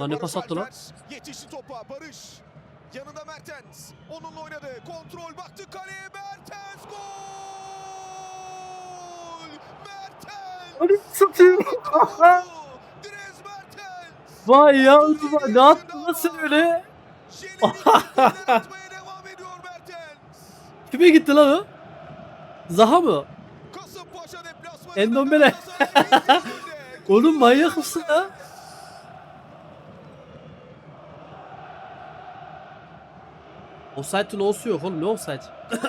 Lan ne pas attı lan? Yetişti topa Barış. Yanında Mertens. Onunla oynadı. Kontrol baktı kaleye Mertens gol! Mertens! Satayım. Dres Mertens! Vay ya ne yaptın nasıl öyle? Kime gitti lan o? Zaha mı? Endombele. Oğlum manyak mısın ya? Offside'ın olsu yok oğlum ne offside?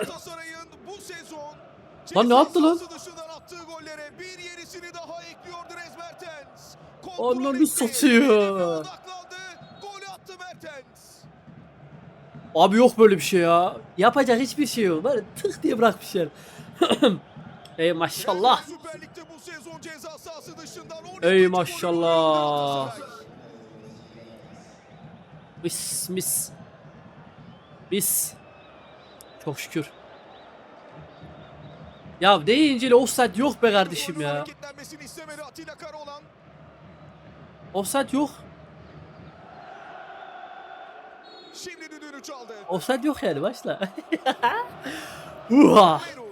Lan ne yaptı lan? ceza sahası dışından attığı gollere bir yenisini daha ekliyor Dres Mertens. Ananı Kontrol etti, satıyor. hedefe odaklandı, Golü attı Mertens. Abi yok böyle bir şey ya. Yapacak hiçbir şey yok. Böyle tık diye bırakmışlar. Ey maşallah. Süper Lig'de bu sezon ceza sahası dışından 12. Ey maşallah. Mis mis. Mis. Çok şükür. Ya deyince offside yok be kardeşim ya. Offside yok. Şimdi düdüğünü çaldı. Offside yok yani başla. Uha. Peru.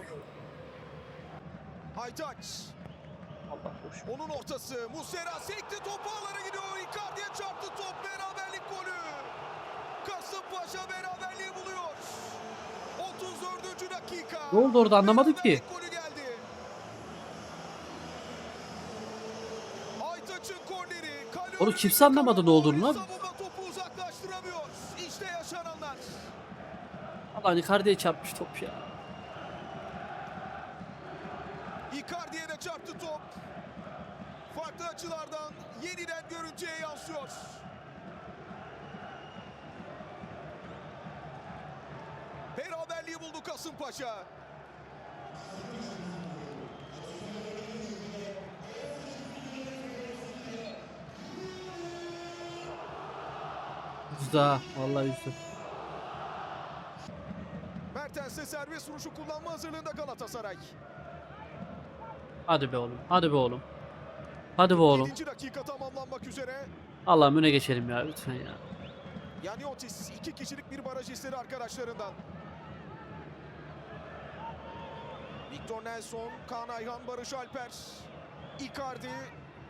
Aytaç. Onun ortası. Muslera sekti topu ağlara gidiyor. Icardi'ye çarptı top. Beraberlik golü. Kasımpaşa beraberliği buluyor. 34. dakika. Ne oldu orada anlamadım ki. Beraberlik golü geldi. Aytaç'ın korneri. Kale Oğlum önünde kimse anlamadı ne olduğunu lan. Allah'ın Icardi'ye çarpmış top ya. Icardi'ye de çarptı top. Farklı açılardan yeniden görüntüye yansıyor. Beraberliği buldu Kasımpaşa. Ha. Vallahi üzdü. Serbest vuruşu kullanma hazırlığında Galatasaray. Hadi be oğlum. Hadi be oğlum. Hadi be oğlum. 7. dakika tamamlanmak üzere. Allah'ım öne geçelim ya lütfen ya. Yani Otis iki kişilik bir baraj istedi arkadaşlarından. Victor Nelson, Kaan Ayhan, Barış Alper, Icardi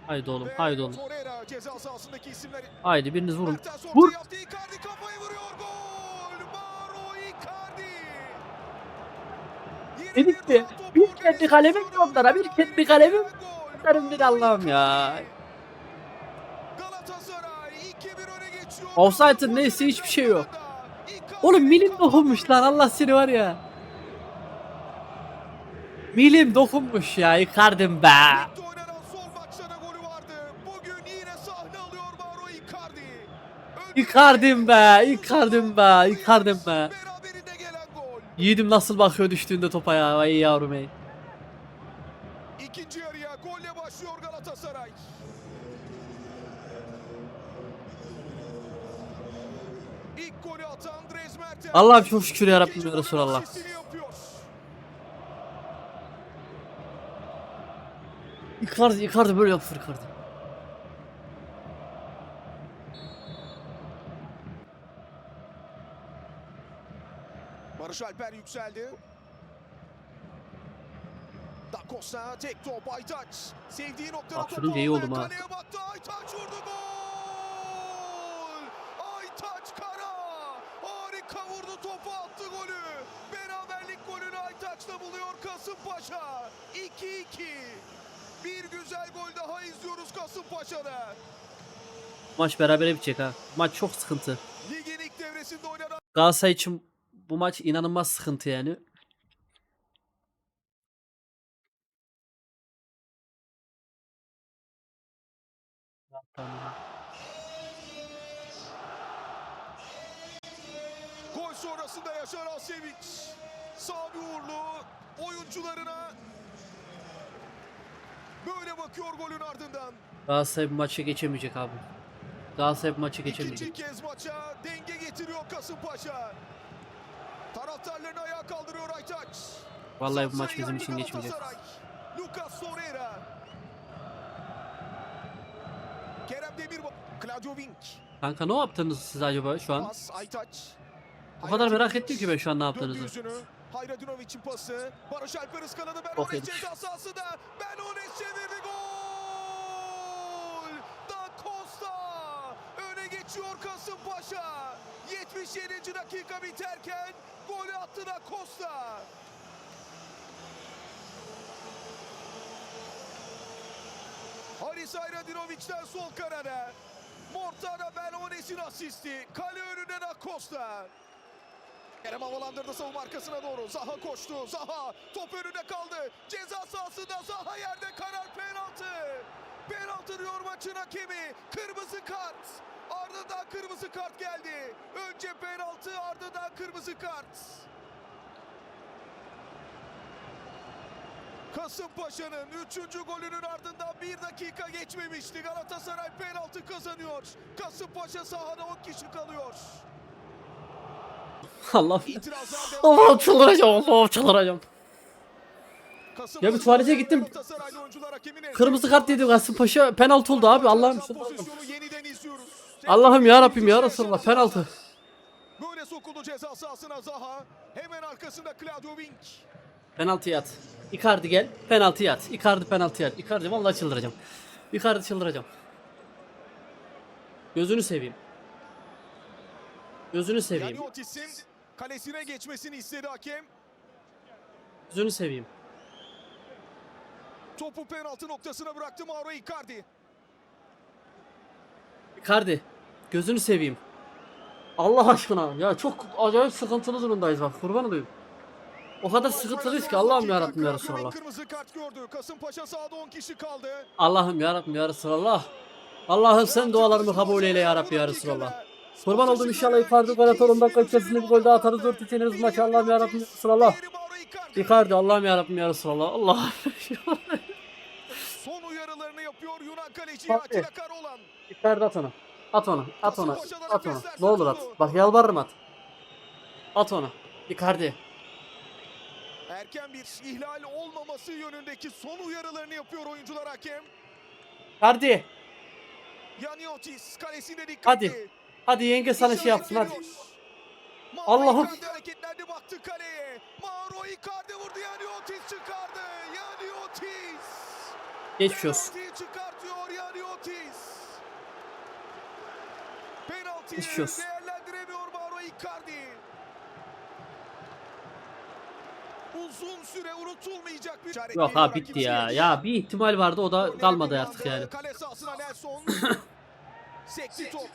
Haydi oğlum. Haydi oğlum. Torreira ceza sahasındaki isimler. Haydi biriniz vurun. Vur. yaptı, Icardi kafayı vuruyor, gol! Dedik de, bir kendi kalemi organizasyonu, onlara, bir kendi kalemi gol! Atarım bir Allah'ım ya. Galatasaray 2-1 öne geçiyor. Offside'ın neyse hiçbir şey yok. Oğlum milim dokunmuş lan Allah seni var ya. Milim dokunmuş ya Icardi'm be. Icardi'm be, Icardi'm be, Icardi'm be. Yiğidim nasıl bakıyor düştüğünde topa ya. Ay yavrum ey. İkinci yarıya golle başlıyor Galatasaray. İlk golü atan Dres Mertens. Allah'ım çok şükür ya Rabbim ya Resulallah. Icardi, Icardi böyle yapıyor Icardi. Barış Alper yükseldi. Da Costa tek top Aytaç. Sevdiği noktada Bak topu iyi oldum ha. Kaleye baktı Aytaç vurdu gol. Aytaç Kara. Harika vurdu topu attı golü. Beraberlik golünü Aytaç'la buluyor Kasımpaşa. 2-2. Bir güzel gol daha izliyoruz Kasımpaşa'da. Maç berabere bitecek ha. Maç çok sıkıntı. Ligin ilk devresinde oynanan Galatasaray için bu maç inanılmaz sıkıntı yani. Gol sonrasında yaşanan sevinç. Sami Uğurlu oyuncularına böyle bakıyor golün ardından. Galatasaray bu maçı geçemeyecek abi. Galatasaray bu maçı İkinci geçemeyecek. kez maça denge getiriyor Kasımpaşa. Taraftarlarını ayağa kaldırıyor Aytaç. Vallahi bu maç bizim için geçmeyecek. Lucas Torreira. Kerem Demirbay. Claudio Vink. Kanka ne yaptınız siz acaba şu an? Pas Aytaç. O kadar merak ettim ki ben şu an ne yaptığınızı. yüzünü. Hayradunovic'in pası. Barış Alper ıskaladı. Ben Bok Ones yedik. ceza sahasında. Ben Ones çevirdi gol. Da Costa. Öne geçiyor Kasımpaşa. 77. dakika biterken golü attı da Costa. Haris Hayradunovic'den sol kanada. Mortada Ben Ones'in asisti. Kale önünde da Costa. Kerem havalandırdı savunma arkasına doğru. Zaha koştu. Zaha top önünde kaldı. Ceza sahasında Zaha yerde karar penaltı. Penaltı diyor maçın hakemi. Kırmızı kart. Ardından kırmızı kart geldi. Önce penaltı ardından kırmızı kart. Kasımpaşa'nın 3. golünün ardından bir dakika geçmemişti. Galatasaray penaltı kazanıyor. Kasımpaşa sahada 10 kişi kalıyor. Allah. Allah'ım çıldıracağım. Allah'ım çıldıracağım. Ya bir tuvalete gittim. Kırmızı kart yedi Kasımpaşa penaltı oldu abi Allah'ım. Allah'ım ya Rabbim ya Resulallah penaltı. Böyle sokuldu ceza sahasına Zaha. Hemen arkasında Claudio Vink. Penaltı at. Icardi gel. Penaltı at. Icardi penaltı at. Icardi vallahi çıldıracağım. Icardi çıldıracağım. Gözünü seveyim. Gözünü seveyim. Yani Otis'in kalesine geçmesini istedi hakem. Gözünü seveyim. Topu penaltı noktasına bıraktı Mauro Icardi. Icardi. Gözünü seveyim. Allah aşkına. Ya çok acayip sıkıntılı durumdayız bak. Kurban olayım. O kadar sıkıntılıyız ki Allah'ım ya Rabbim ya Resulallah. Kırmızı kart gördü. Kasımpaşa sahada 10 kişi kaldı. Allah'ım ya Rabbim ya Resulallah. Allah'ım sen dualarımı kabul eyle ya Rabbi ya Resulallah. Kurban oldum inşallah Icardi gol atar 10 dakika içerisinde bir gol daha atarız 4 içeriz maçı Allah'ım ya Rabbim ya Resulallah. Icardi. Allah'ım ya Rabbim ya Resulallah. Allah. Son uyarılarını yapıyor Yunan kaleci Bak, Atilla Karaoğlan. Icardi at onu. At onu. At onu. At onu. Ne olur at. Bak yalvarırım at. At onu. Icardi. Erken bir ihlal olmaması yönündeki son uyarılarını yapıyor oyuncular hakem. Icardi. Yaniotis kalesinde dikkatli. Hadi. Hadi yenge sana şey yapsın hadi. Allah'ım. Baktı kaleye. Mauro Icardi vurdu Mauro Icardi. Uzun süre unutulmayacak bir Yok ha bitti ya. Ya bir ihtimal vardı o da kalmadı artık yani. Sekti top.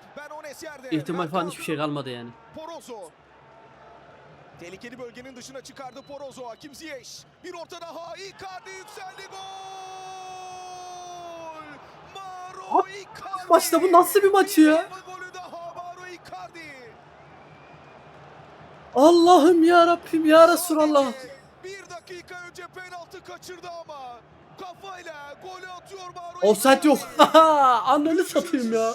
İhtimal falan hiçbir şey kalmadı yani. Porozo. Tehlikeli bölgenin dışına çıkardı Porozo. Hakim Ziyech. Bir orta daha. Icardi yükseldi. Gol! Maçta bu nasıl bir maç ya? Allah'ım ya Rabbim ya Resulallah. Bir dakika önce penaltı kaçırdı ama kafayla golü atıyor Mauro Offside yok. Ananı satayım ya.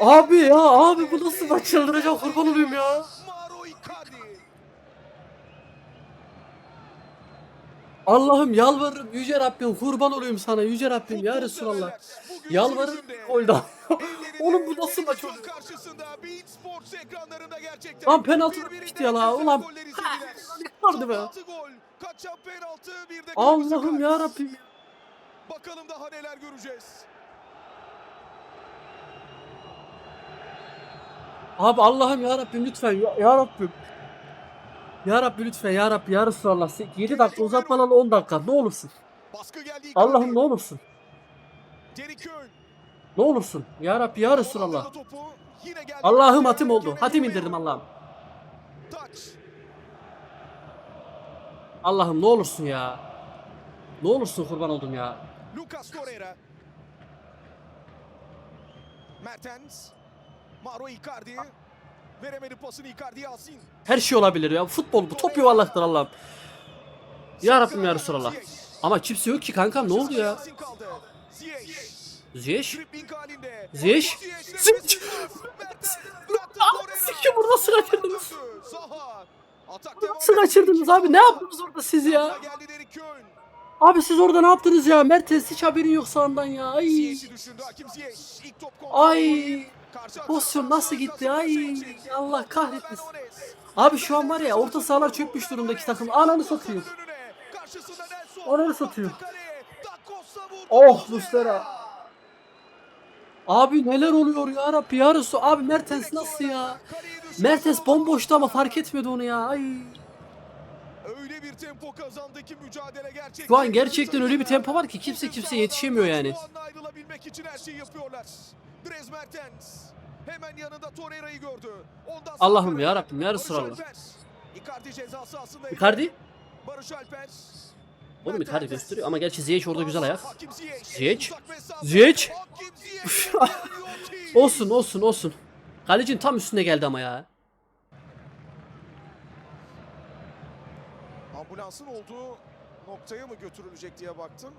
Abi ya abi bu nasıl maç çıldıracağım kurban olayım ya. Mauro Icardi. Allah'ım yalvarırım yüce Rabbim kurban olayım sana yüce Rabbim ya Resulallah. Yalvarırım gol daha. Oğlum bu nasıl maç oldu? Lan penaltı birbirinden vermişti ya la, ulan. Vardı be. Allah'ım ya Rabbim. Bakalım daha neler göreceğiz. Abi Allah'ım ya Rabbim lütfen ya, ya Rabbim. Ya Rabbi lütfen ya Rabbi ya Resulallah. 7 dakika uzatmadan 10 dakika ne olursun. Allah'ım ne olursun. Ne olursun. Ya Rabbi ya Resulallah. Allah'ım hatim oldu. Hatim indirdim Allah'ım. Allah'ım ne olursun ya. Ne olursun kurban oldum ya. Lucas Torreira. Mertens. Mauro Icardi. Veremedi pasını Icardi Yasin. Her şey olabilir ya. Futbol bu. Top yuvarlaktır Allah'ım. Ya Rabbim ya Resulallah. Ama kimse yok ki kankam ne oldu ya? Bıraktı Ah, Torreira. sikim burada. Atak devam Nasıl kaçırdınız abi? Ne yaptınız orada siz ya? Abi siz orada ne yaptınız ya? Mertens hiç haberin yok sağından ya. Ay. Ay. Pozisyon nasıl gitti? Ay. Başakşehir. Allah kahretmesin. Abi şu an var ya orta sahalar çökmüş durumda iki takım. Ananı satıyor. Ananı satıyor. Oh, Muslera. Abi neler oluyor ya Rabbi ya Resul. Abi Mertens nasıl ya? Mertens bomboştu ama fark etmedi onu ya. Ay. Öyle bir tempo kazandı ki mücadele gerçekten. Şu an gerçekten öyle bir tempo var ki kimse kimseye yetişemiyor yani. Ayrılabilmek için her şeyi yapıyorlar. Dres Mertens hemen yanında Torreira'yı gördü. Ondan Allah'ım ya Rabbim, ya Resulallah. Icardi ceza sahasında. Icardi? Barış Alper. Oğlum Icardi gösteriyor ama gerçi Ziyech orada güzel ayak. Ziyech. Ziyech. Olsun olsun olsun. Kalecinin tam üstüne geldi ama ya. Ambulansın olduğu noktaya mı götürülecek diye baktım.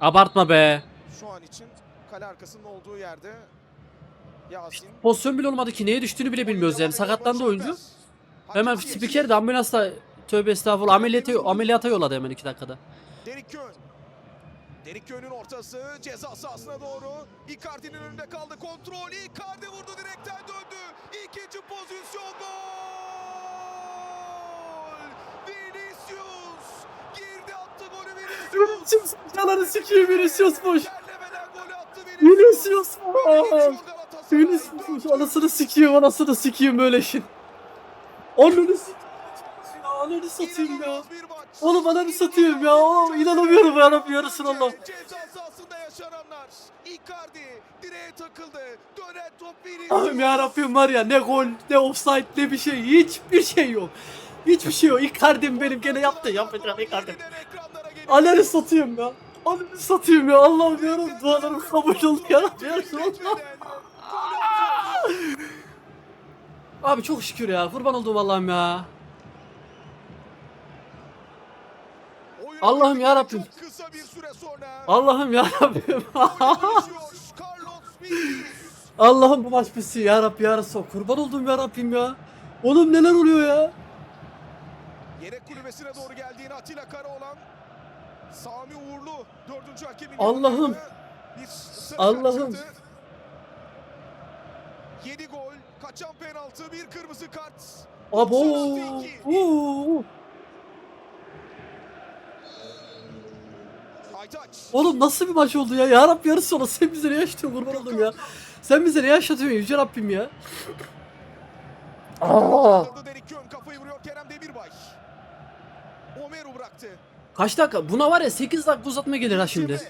Abartma be. Şu an için kale arkasının olduğu yerde Yasin. Pozisyon bile olmadı ki neye düştüğünü bile bilmiyoruz yani. Sakatlandı oyuncu. Hemen spiker de ambulansla tövbe estağfurullah ameliyata, ameliyata yolladı hemen iki dakikada. Derik Kön. Derik Kön'ün ortası ceza sahasına doğru. Icardi'nin önünde kaldı kontrol. Icardi vurdu direkten döndü. İkinci pozisyon gol. Vinicius girdi attı golü Vinicius. Canını sikeyim Vinicius boş. Vinicius boş. Galatasaray. Vinicius anasını sikeyim anasını sikeyim böyle işin. Ananı sikeyim. Ya ananı satayım ya. Oğlum ananı satayım ya. Oğlum inanamıyorum ya Rabbi ya Resulallah. Ceza sahasında yaşananlar. Icardi direğe takıldı. Dönen top Vinicius. Allah'ım ya Rabbim var ya ne gol ne offside ne bir şey hiçbir şey yok. Hiçbir şey yok. Icardi'm benim gene yaptı. Yaptı Icardi'm. Ananı satayım ya. Ananı satayım ya. Allah'ım diyorum dualarım kabul oldu ya ya. Gol atıyor. Abi çok şükür ya. Kurban olduğum Allah'ım ya. Allah'ım yarabbim. süre sonra. Allah'ım ya Rabbim. Allah'ım bu maç bitsin ya Rabbi ya Resulallah. Kurban olduğum ya Rabbim ya. Oğlum neler oluyor ya? Yedek kulübesine doğru geldiğini Atilla Karaoğlan. Sami Uğurlu dördüncü hakemin Allah'ım. Allah'ım. kart çıktı. Yedi gol, kaçan penaltı, bir kırmızı kart. Abo. 96-2. Oo. Oğlum nasıl bir maç oldu ya? Ya Rabbi yarısı sonra sen bize ne yaşatıyorsun kurban oldum ya. Sen bize ne yaşatıyorsun Yüce Rabbim ya. Aa. Kön kafayı vuruyor Kerem Demirbay. Omeru bıraktı. Kaç dakika? Buna var ya 8 dakika uzatma gelir ha şimdi.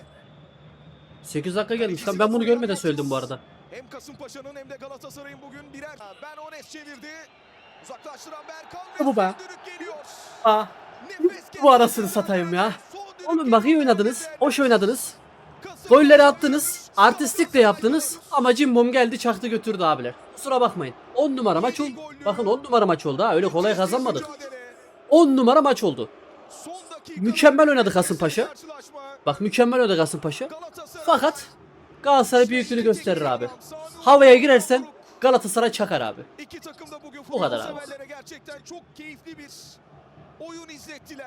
8 dakika gelmiş lan ben bunu görmeden söyledim bu arada. Hem Kasımpaşa'nın hem de Galatasaray'ın bugün birer. Ben Ones çevirdi. Uzaklaştıran Berkan. Bu be. Aa. Bu arasını satayım ya. Oğlum bak iyi oynadınız. Hoş oynadınız. Golleri attınız. Artistlik de yaptınız. Ama Cimbom geldi çaktı götürdü abiler. Kusura bakmayın. 10 numara maç oldu. Bakın 10 numara maç oldu ha. Öyle kolay kazanmadık. Mücadele. 10 numara maç oldu. Mükemmel oynadı Kasımpaşa. Bak mükemmel oynadı Kasımpaşa. Fakat Galatasaray büyüklüğünü gösterir abi. Havaya girersen Galatasaray çakar abi. İki takım da bugün Bu kadar abi. gerçekten çok keyifli bir oyun izlettiler.